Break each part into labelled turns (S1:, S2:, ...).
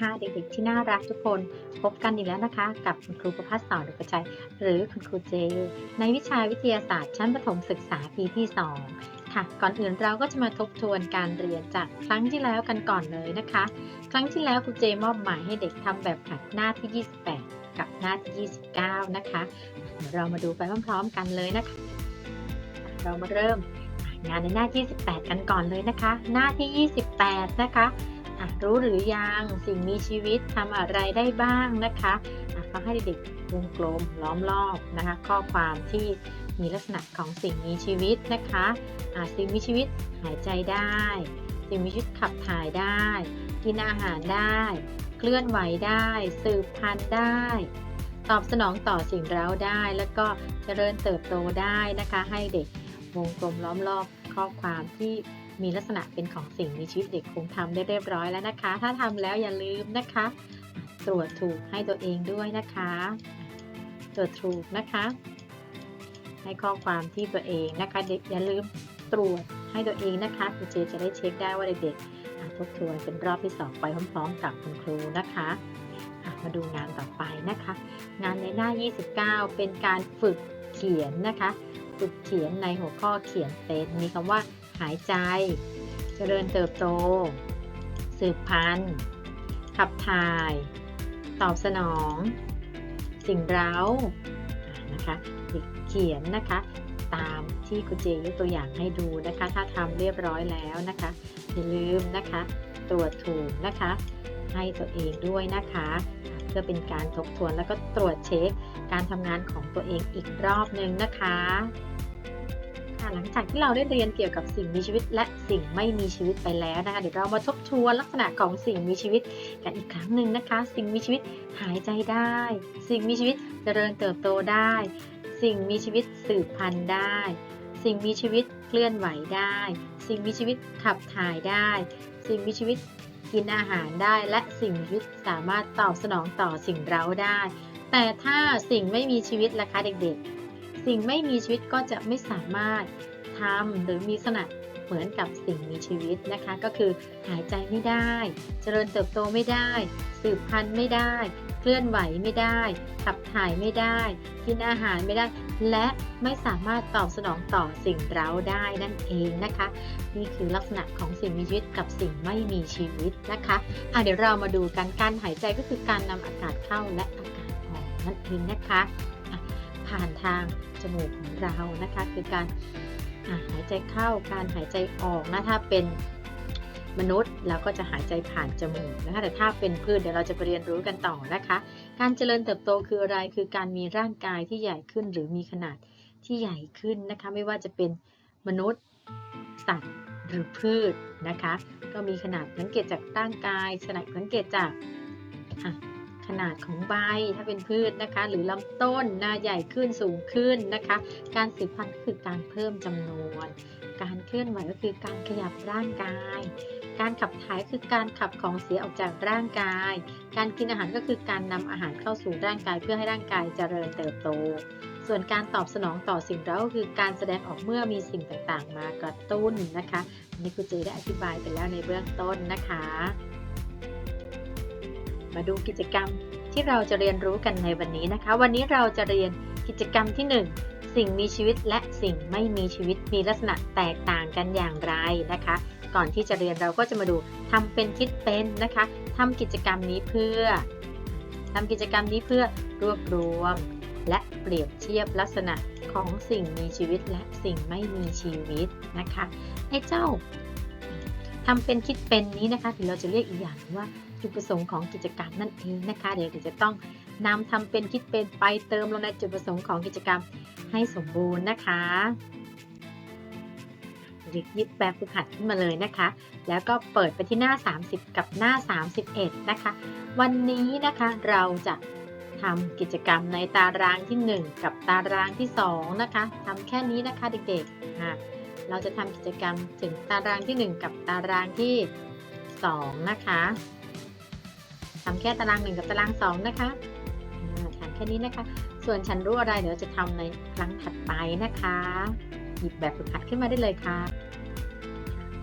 S1: ค่ะเด็กๆที่น่ารักทุกคนพบกันอีกแล้วนะคะ กับคุณครูประพัฒน์สอนดุกระชัยหรือคุณครูเจ ในวิชาวิทยาศาสตร์ชั้นประถมศึกษาปีที่ 2 ค่ะ ก่อนอื่นเราก็จะมาทบทวนการเรียนจากครั้งที่แล้วกันก่อนเลยนะคะ ครั้งที่แล้วครูเจมอบหมายให้เด็กทำแบบหัดหน้าที่ 28 กับหน้าที่ 29 นะคะเดี๋ยวเรามาดูไปพร้อมๆกันเลยนะคะ เรามาเริ่มงานในหน้าที่ 18 กันก่อนเลยนะคะ หน้าที่ 28 นะคะ รู้หรือยังสิ่งมีชีวิตทำอะไรได้บ้างนะคะก็ให้เด็กๆวงกลมล้อมรอบนะคะ ข้อความที่มีลักษณะของสิ่งมีชีวิตนะคะะสิ่งมีชีวิตหายใจได้ สิ่งมีชีวิตขับถ่ายได้ กินอาหารได้ เคลื่อนไหวได้ สืบพันธุ์ได้ ตอบสนองต่อสิ่งเร้าได้ แล้วก็เจริญเติบโตได้นะคะ ให้เด็กวงกลมล้อมรอบข้อความที่ มีลักษณะเป็นของสิ่งมีชีวิตเด็กคงทำได้เรียบร้อยแล้วนะคะ ถ้าทำแล้วอย่าลืมนะคะ ตรวจถูกให้ตัวเองด้วยนะคะ ตรวจถูกนะคะ ให้ข้อความที่ตัวเองนะคะ เด็กอย่าลืมตรวจให้ตัวเองนะคะครูเจจะได้เช็คได้ว่าเด็กๆทบทวนเป็นรอบที่สองไปพร้อมๆ กับคุณครูนะคะมาดูงานต่อไปนะคะ งานในหน้า 29 เป็นการฝึกเขียนนะคะ ฝึกเขียนในหัวข้อเขียนเป็นมีคำว่า หายใจ เจริญเติบโต สืบพันธุ์ ขับถ่าย ตอบสนอง สิ่งเร้านะคะเขียนนะคะตามที่ครูเจยกตัวอย่างให้ดูนะคะ ถ้าทำเรียบร้อยแล้วนะคะ อย่าลืมนะคะ ตรวจถูกนะคะ ให้ตัวเองด้วยนะคะ เพื่อเป็นการทบทวนแล้วก็ตรวจเช็คการทำงานของตัวเองอีกรอบหนึ่งนะคะ ค่ะหลังจากที่เราได้เรียนเกี่ยวกับสิ่งมีชีวิต และสิ่งไม่มีชีวิตไปแล้วนะคะเดี๋ยวเรามาทบทวนลักษณะของสิ่งมีชีวิตกันอีกครั้งหนึ่งนะคะ สิ่งมีชีวิตหายใจได้ สิ่งมีชีวิตเจริญเติบโตได้ สิ่งมีชีวิตสืบพันธุ์ได้ สิ่งมีชีวิตเคลื่อนไหวได้ สิ่งมีชีวิตขับถ่ายได้ สิ่งมีชีวิตกินอาหารได้ และสิ่งมีชีวิตสามารถตอบสนองต่อสิ่งเร้าได้ แต่ถ้าสิ่งไม่มีชีวิตล่ะคะเด็กๆ สิ่งไม่มีชีวิตก็จะไม่สามารถทำหรือมีลักษณะเหมือนกับสิ่งมีชีวิตนะคะ ก็คือหายใจไม่ได้ เจริญเติบโตไม่ได้ สืบพันธุ์ไม่ได้ เคลื่อนไหวไม่ได้ ขับถ่ายไม่ได้ กินอาหารไม่ได้ และไม่สามารถตอบสนองต่อสิ่งเร้าได้นั่นเองนะคะ นี่คือลักษณะของสิ่งมีชีวิตกับสิ่งไม่มีชีวิตนะคะอะเดี๋ยวเรามาดูกันการหายใจก็คือการนำอากาศเข้าและอากาศออกนั่นเองนะคะอะ ผ่านทางจมูกของเรานะคะ คือการหายใจเข้าการหายใจออกนะถ้าเป็นมนุษย์เราก็จะหายใจผ่านจมูกนะคะแต่ถ้าเป็นพืชเดี๋ยวเราจะไปเรียนรู้กันต่อนะคะ การเจริญเติบโตคืออะไรคือการมีร่างกายที่ใหญ่ขึ้นหรือมีขนาดที่ใหญ่ขึ้นนะคะ ไม่ว่าจะเป็นมนุษย์สัตว์หรือพืชนะคะ ก็มีขนาดสังเกตจากร่างกายขนาดสังเกตจาก ขนาดของใบถ้าเป็นพืชนะคะ หรือลำต้นหน้าใหญ่ขึ้นสูงขึ้นนะคะ การสืบพันธุ์ก็คือการเพิ่มจำนวน การเคลื่อนไหวก็คือการขยับร่างกาย การขับถ่ายคือการขับของเสียออกจากร่างกาย การกินอาหารก็คือการนำอาหารเข้าสู่ร่างกายเพื่อให้ร่างกายเจริญเติบโตส่วนการตอบสนองต่อสิ่งเร้าก็คือการแสดงออกเมื่อมีสิ่งต่างๆ มากระตุ้นนะคะนนี้ครูเจได้อธิบายไปแล้วในเบื้องต้นนะคะ มาดูกิจกรรมที่เราจะเรียนรู้กันในวันนี้นะคะ วันนี้เราจะเรียนกิจกรรมที่ 1 สิ่งมีชีวิตและสิ่งไม่มีชีวิตมีลักษณะแตกต่างกันอย่างไรนะคะ ก่อนที่จะเรียนเราก็จะมาดูทำเป็นคิดเป็นนะคะทำกิจกรรมนี้เพื่อทำกิจกรรมนี้เพื่อรวบรวม และเปรียบเทียบลักษณะของสิ่งมีชีวิตและสิ่งไม่มีชีวิตนะคะไอ้เจ้าทำเป็นคิดเป็นนี้นะคะถึงเราจะเรียกอีกอย่างว่า จุดประสงค์ของกิจกรรมนั่นเองนะคะ เดี๋ยวจะต้องนำทำเป็นคิดเป็นไปเติมลงในจุดประสงค์ของกิจกรรมให้สมบูรณ์นะคะหยิบแบบฝึกหัดขึ้นมาเลยนะคะ แล้วก็เปิดไปที่หน้า 30 กับหน้า 31 นะคะ วันนี้นะคะเราจะทำกิจกรรมในตารางที่ 1 กับตารางที่2นะคะทำแค่นี้นะคะเด็กๆอะเราจะทำกิจกรรมถึงตารางที่ 1 กับตารางที่ 2 นะคะ ทำแค่ตาราง 1 กับตาราง 2 นะคะทำแค่นี้นะคะ ส่วนฉันรู้อะไรเดี๋ยวจะทำในครั้งถัดไปนะคะ หยิบแบบฝึกหัดขึ้นมาได้เลยค่ะ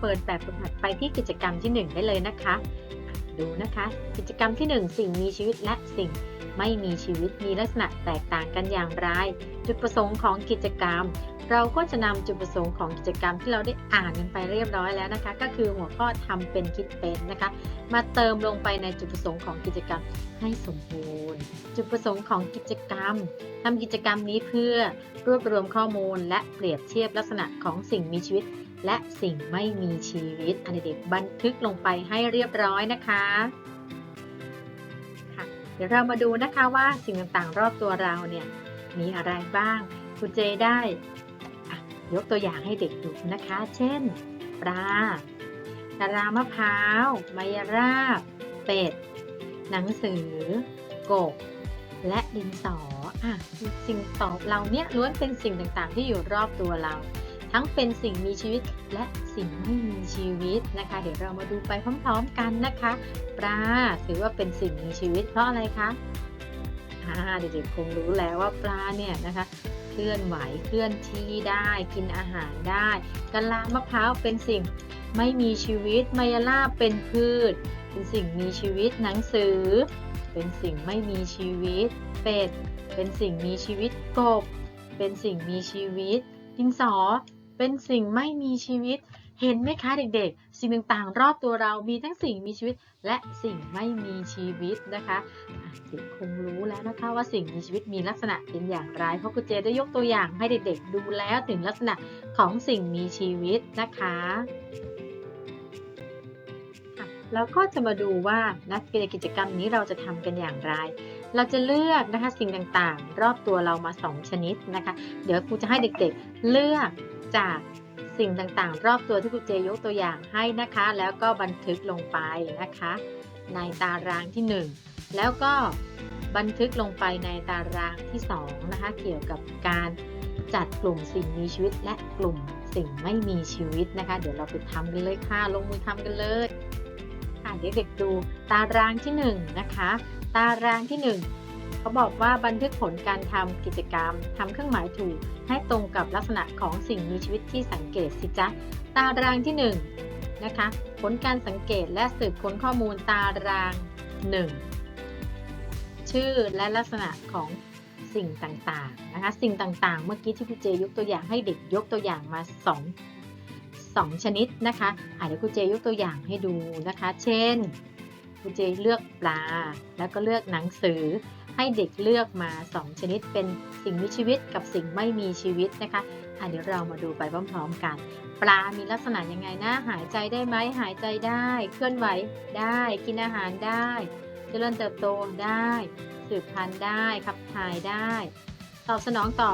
S1: เปิดแบบฝึกหัดไปที่กิจกรรมที่ 1 ได้เลยนะคะ ดูนะคะ กิจกรรมที่ 1 สิ่งมีชีวิตและสิ่ง ไม่มีชีวิตมีลักษณะแตกต่างกันอย่างไร จุดประสงค์ของกิจกรรม เราก็จะนำจุดประสงค์ของกิจกรรมที่เราได้อ่านกันไปเรียบร้อยแล้วนะคะ ก็คือหัวข้อทำเป็นคิดเป็นนะคะ มาเติมลงไปในจุดประสงค์ของกิจกรรมให้สมบูรณ์ จุดประสงค์ของกิจกรรมทำกิจกรรมนี้เพื่อรวบรวมข้อมูล และเปรียบเทียบลักษณะของสิ่งมีชีวิต และสิ่งไม่มีชีวิตอันเด็กบันทึกลงไปให้เรียบร้อยนะคะ เดี๋ยวเรามาดูนะคะว่าสิ่งต่างๆ รอบตัวเราเนี่ยมีอะไรบ้าง คุณเจได้ยกตัวอย่างให้เด็กดูนะคะ เช่น ปลาดารามะพร้าวมายราบ เป็ด หนังสือ กบ และดินสออะสิ่งตอบเราเนี่ยล้วนเป็นสิ่งต่างๆ ที่อยู่รอบตัวเรา ทั้งเป็นสิ่งมีชีวิตและสิ่งไม่มีชีวิตนะคะ เดี๋ยวเรามาดูไปพร้อมๆกันนะคะ ปลาถือว่าเป็นสิ่งมีชีวิตเพราะอะไรคะอ่าเด็กๆคงรู้แล้วว่าปลาเนี่ยนะคะเคลื่อนไหวเคลื่อนที่ได้กินอาหารได้กะลามะพร้าวเป็นสิ่งไม่มีชีวิตมายาลาเป็นพืช เป็นสิ่งมีชีวิตหนังสือ เป็นสิ่งไม่มีชีวิต เป็ด เป็นสิ่งมีชีวิตกบ เป็นสิ่งมีชีวิตดินสอ เป็นสิ่งไม่มีชีวิต เห็นไหมคะเด็กๆ สิ่งต่างๆ รอบตัวเรามีทั้งสิ่งมีชีวิต และสิ่งไม่มีชีวิตนะคะเด็กคงรู้แล้วนะคะว่าสิ่งมีชีวิตมีลักษณะเป็นอย่างไร เพราะคุณเจได้ยกตัวอย่างให้เด็กๆ ดูแล้วถึงลักษณะของสิ่งมีชีวิตนะคะแล้วก็จะมาดูว่านักกิจกรรมนี้เราจะทำกันอย่างไร เราจะเลือกนะคะสิ่งต่างๆ รอบตัวเรามา 2 ชนิดนะคะ เดี๋ยวครูจะให้เด็กๆ เลือก จากสิ่งต่างๆ รอบตัวที่ครูเจยกตัวอย่างให้นะคะ แล้วก็บันทึกลงไปนะคะ ในตารางที่ 1 แล้วก็บันทึกลงไปในตารางที่2นะคะเกี่ยวกับการจัดกลุ่มสิ่งมีชีวิตและกลุ่มสิ่งไม่มีชีวิตนะคะ เดี๋ยวเราไปทำกันเลยค่ะ ลงมือทำกันเลยค่ะเด็กๆดูตารางที่1นะคะ ตารางที่ 1 เขาบอกว่าบันทึกผลการทำกิจกรรมทำเครื่องหมายถูก ให้ตรงกับลักษณะของสิ่งมีชีวิตที่สังเกตสิจ๊ะตารางที่ 1 นะคะ ผลการสังเกตและสืบค้นข้อมูลตาราง 1 ชื่อและลักษณะของสิ่งต่างๆนะคะสิ่งต่างๆ เมื่อกี้ที่คุณเจยกตัวอย่างให้เด็กยกตัวอย่างมา 2 2 ชนิดนะคะอะเดี๋ยวคุณเจยกตัวอย่างให้ดูนะคะ เช่นคุณเจเลือกปลา แล้วก็เลือกหนังสือ ให้เด็กเลือกมา 2 ชนิดเป็นสิ่งมีชีวิตกับสิ่งไม่มีชีวิตนะคะอะเดี๋ยวเรามาดูไปพร้อมๆกัน ปลา มีลักษณะยังไงนะ หายใจได้ไหม หายใจได้ เคลื่อนไหวได้ กินอาหารได้ เจริญเติบโตได้ สืบพันธุ์ได้ขับถ่ายได้ ตอบสนองต่อ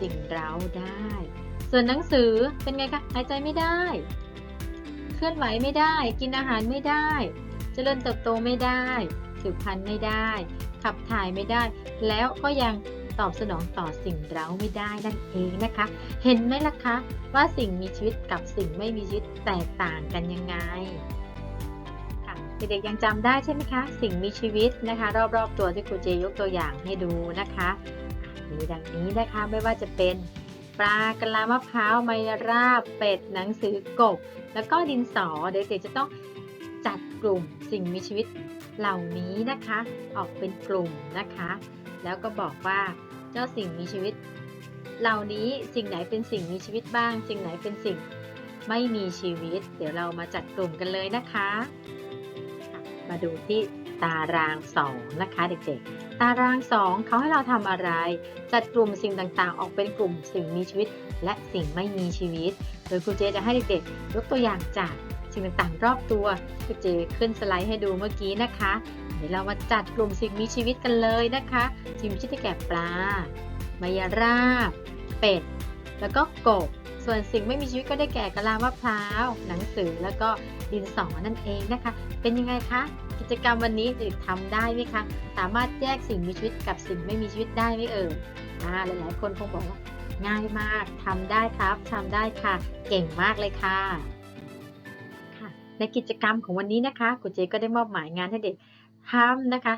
S1: สิ่งเร้าได้ ส่วนหนังสือเป็นไงคะ หายใจไม่ได้ เคลื่อนไหวไม่ได้ กินอาหารไม่ได้ เจริญเติบโตไม่ได้ สืบพันธุ์ไม่ได้ ขับถ่ายไม่ได้ แล้วก็ยังตอบสนองต่อสิ่งเร้าไม่ได้นั่นเองนะคะ เห็นไหมล่ะคะว่าสิ่งมีชีวิตกับสิ่งไม่มีชีวิตแตกต่างกันยังไงค่ะเด็กๆยังจำได้ใช่ไหมคะ สิ่งมีชีวิตนะคะ รอบๆตัวที่ครูเจยกตัวอย่างให้ดูนะคะมีดังนี้นะคะไม่ว่าจะเป็นปลากะลามะพร้าวไมราบเป็ดหนังสือกบ แล้วก็ดินสอเด็กๆจะต้องจัดกลุ่มสิ่งมีชีวิต เหล่านี้นะคะออกเป็นกลุ่มนะคะ แล้วก็บอกว่าเจ้าสิ่งมีชีวิต เหล่านี้สิ่งไหนเป็นสิ่งมีชีวิตบ้าง สิ่งไหนเป็นสิ่งไม่มีชีวิต เดี๋ยวเรามาจัดกลุ่มกันเลยนะคะ มาดูที่ตารางสองนะคะเด็กๆ ตารางสองเขาให้เราทำอะไร จัดกลุ่มสิ่งต่างๆ ออกเป็นกลุ่มสิ่งมีชีวิต และสิ่งไม่มีชีวิต โดยครูเจจะให้เด็กๆยกตัวอย่างจาก สิ่งต่างๆ รอบตัวครูเจขึ้นสไลด์ให้ดูเมื่อกี้นะคะ เดี๋ยวเรามาจัดกลุ่มสิ่งมีชีวิตกันเลยนะคะสิ่งมีชีวิตได้แก่ปลามายาราบ เป็ด แล้วก็กบ ส่วนสิ่งไม่มีชีวิตก็ได้แก่กะลามะพร้าว หนังสือแล้วก็ดินสอนั่นเองนะคะ เป็นยังไงคะ กิจกรรมวันนี้เด็กทำได้ไหมคะ สามารถแยกสิ่งมีชีวิตกับสิ่งไม่มีชีวิตได้ไหมเอ่ยอ่าหลายๆคนคงบอกว่าง่ายมากทำได้ครับทำได้ค่ะ เก่งมากเลยค่ะ ในกิจกรรมของวันนี้นะคะครูเจก็ได้มอบหมายงานให้เด็กทำนะคะ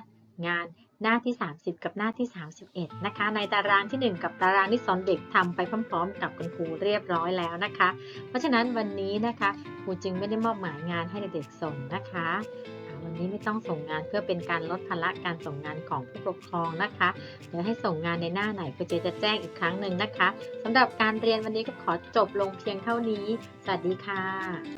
S1: งานหน้าที่ 30 กับหน้าที่ 31 นะคะ ในตารางที่ 1 กับตารางที่สอนเด็กทำไปพร้อม ๆ กับคุณครูเรียบร้อยแล้วนะคะ เพราะฉะนั้นวันนี้นะคะครูจึงไม่ได้มอบหมายงานให้เด็กๆส่งนะคะวันนี้ไม่ต้องส่งงานเพื่อเป็นการลดภาระการส่งงานของผู้ปกครองนะคะเดี๋ยวให้ส่งงานในหน้าไหนครูเจจะแจ้งอีกครั้งหนึ่งนะคะสำหรับการเรียนวันนี้ก็ขอจบลงเพียงเท่านี้ สวัสดีค่ะ